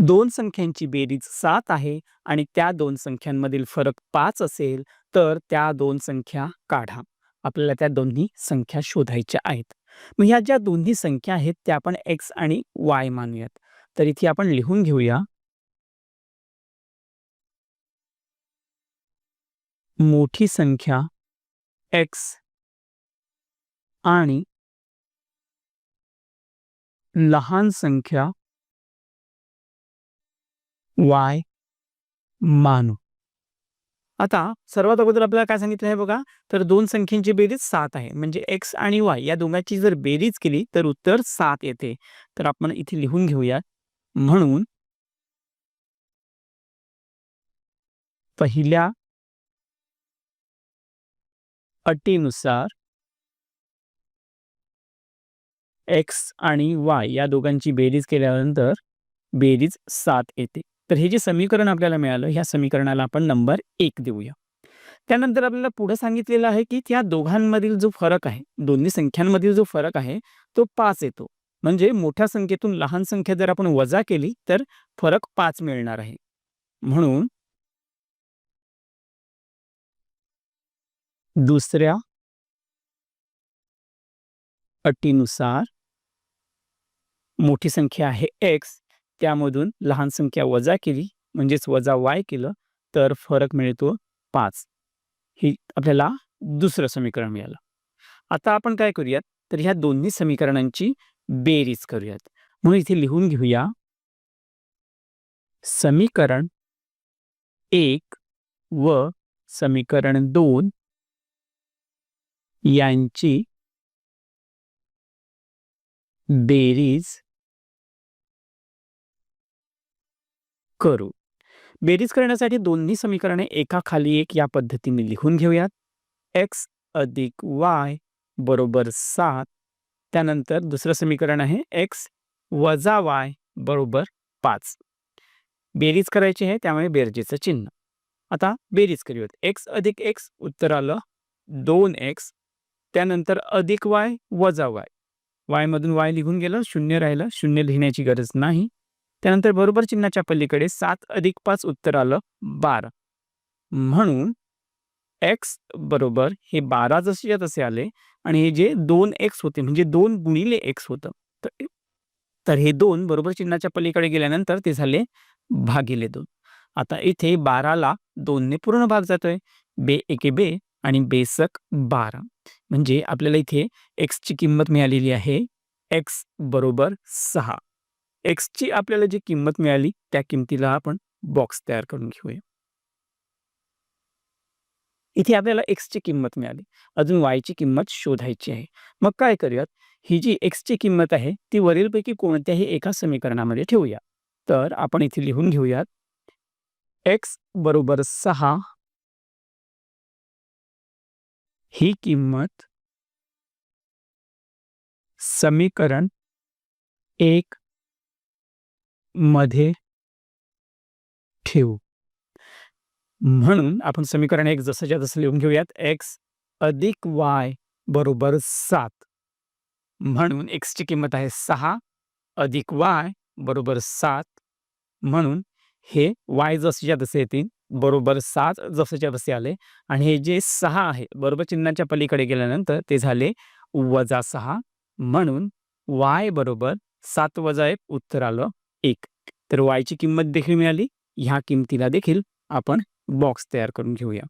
दोन संख्यांची बेरीज सात आहे आणि त्या दोन संख्यांमधील फरक पाच असेल तर त्या दोन संख्या काढा. आपल्याला त्या दोन्ही संख्या शोधायच्या आहेत. मग ह्या ज्या दोन्ही संख्या आहेत त्या आपण एक्स आणि वाय मानूयात. तर इथे आपण लिहून घेऊया. मोठी संख्या एक्स आणि लहान संख्या वाय मानू. आता सर्वात अगोदर आपल्याला काय सांगितलं आहे बघा तर दोन संख्येची बेरीज सात आहे. म्हणजे एक्स आणि वाय या दोघांची जर बेरीज केली तर उत्तर सात येते. तर आपण इथे लिहून घेऊया. म्हणून पहिल्या अटीनुसार एक्स आणि वाय या दोघांची बेरीज केल्यानंतर बेरीज सात येते. तर हे जे समीकरण आपल्याला मिळालं ह्या समीकरणाला आपण नंबर एक देऊया. त्यानंतर आपल्याला पुढे सांगितलेलं आहे की त्या दोघांमधील जो फरक आहे दोन्ही संख्यांमधील जो फरक आहे तो पाच येतो. म्हणजे मोठ्या संख्येतून लहान संख्या जर आपण वजा केली तर फरक पाच मिळणार आहे. म्हणून दुसऱ्या अटीनुसार मोठी संख्या आहे एक्स त्यामधून लहान संख्या वजा केली म्हणजेच वजा वाय केलं तर फरक मिळतो पाच. ही आपल्याला दुसरं समीकरण मिळालं. आता आपण काय करूयात? तर ह्या दोन्ही समीकरणांची बेरीज करूयात. म्हणून इथे लिहून घेऊया. समीकरण एक व समीकरण दोन यांची बेरीज करू. बेरीज करण्यासाठी दोन्ही समीकरणे एका खाली एक या पद्धतीने लिहून घेऊयात. एक्स अधिक वाय बरोबर सात. त्यानंतर दुसरं समीकरण आहे एक्स वजा वाय बरोबर पाच. बेरीज करायची आहे त्यामुळे बेरजेचं चिन्ह. आता बेरीज करूयात. एक्स अधिक एक्स उत्तर आलं दोन एक्स त्यानंतर अधिक वाय वजा वाय वायमधून वाय लिहून गेलं शून्य राहिलं शून्य लिहिण्याची गरज नाही. त्यानंतर बरोबर चिन्हाच्या पलीकडे सात अधिक पाच उत्तर आलं बारा. म्हणून एक्स बरोबर हे बारा जसे तसे आले आणि हे जे दोन एक्स होते म्हणजे दोन गुणिले एक्स होतं तर तर हे दोन बरोबर चिन्हाच्या पलीकडे गेल्यानंतर ते झाले भागिले दोन. आता इथे बाराला दोनने पूर्ण भाग जातोय बे एके बे आणि बेसक बारा. म्हणजे आपल्याला इथे एक्सची किंमत मिळालेली आहे एक्स बरोबर सहा. एक्सची आपल्याला जी किंमत मिळाली त्या किंमतीला आपण बॉक्स तयार करून घेऊया. इथे आपल्याला एक्सची किंमत मिळाली. अजून वायची किंमत शोधायची आहे. मग काय करूयात? ही जी एक्सची किंमत आहे ती वरीलपैकी कोणत्याही एका समीकरणामध्ये ठेवूया. तर आपण इथे लिहून घेऊयात. एक्स बरोबर सहा. ही किंमत समीकरण एक. मध्ये ठेवू. म्हणून आपण समीकरण एक जसंच्या तसं लिहून घेऊयात. एक्स अधिक वाय बरोबर सात. म्हणून एक्सची किंमत आहे सहा अधिक वाय बरोबर सात. म्हणून हे वाय जसेच्या तसे येतील बरोबर सात जसेच्या तसे आले. आणि हे जे सहा आहे बरोबर चिन्हाच्या पलीकडे गेल्यानंतर ते झाले वजा सहा. म्हणून वाय बरोबर सात वजा एक उत्तर आलं. एक. तर वायची किंमत देखील मिळाली. ह्या किंमतीला देखील आपण बॉक्स तयार करून घेऊया.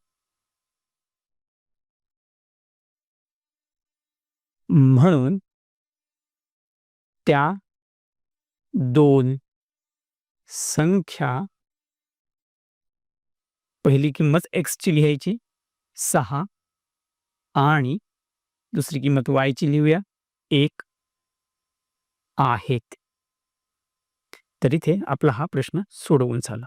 म्हणून त्या दोन संख्या पहिली किंमत एक्सची लिहायची सहा. आणि दुसरी किंमत वायची लिहूया. एक आहेत तर इथे आपला हा प्रश्न सोडवून झाला.